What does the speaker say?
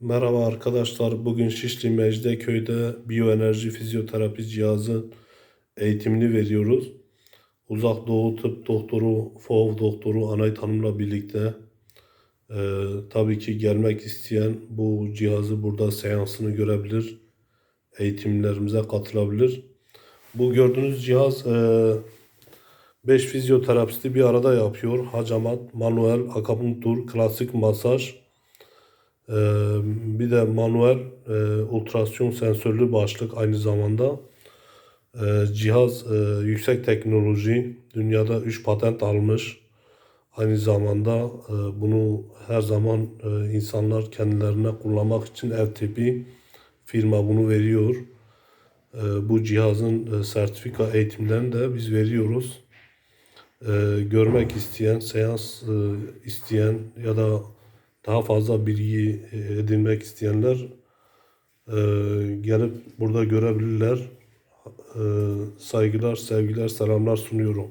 Merhaba arkadaşlar. Bugün Şişli Mecidiyeköy'de biyoenerji fizyoterapi cihazı eğitimini veriyoruz. Uzak Doğu Tıp Doktoru, FOV Doktoru Anayt Hanım'la birlikte e, tabii ki gelmek isteyen bu cihazı burada seansını görebilir. Eğitimlerimize katılabilir. Bu gördüğünüz cihaz 5 fizyoterapisti bir arada yapıyor. Hacamat, manuel, akupunktur, klasik masaj, bir de manuel e, ultrason sensörlü başlık aynı zamanda. Ee, cihaz e, yüksek teknoloji. Dünyada 3 patent almış. Aynı zamanda e, bunu her zaman insanlar kendilerine kullanmak için ev tipi firma bunu veriyor. E, bu cihazın sertifika eğitimlerini de biz veriyoruz. Görmek isteyen, seans isteyen ya da daha fazla bilgi e, edinmek isteyenler e, gelip burada görebilirler. E, saygılar, sevgiler, selamlar sunuyorum.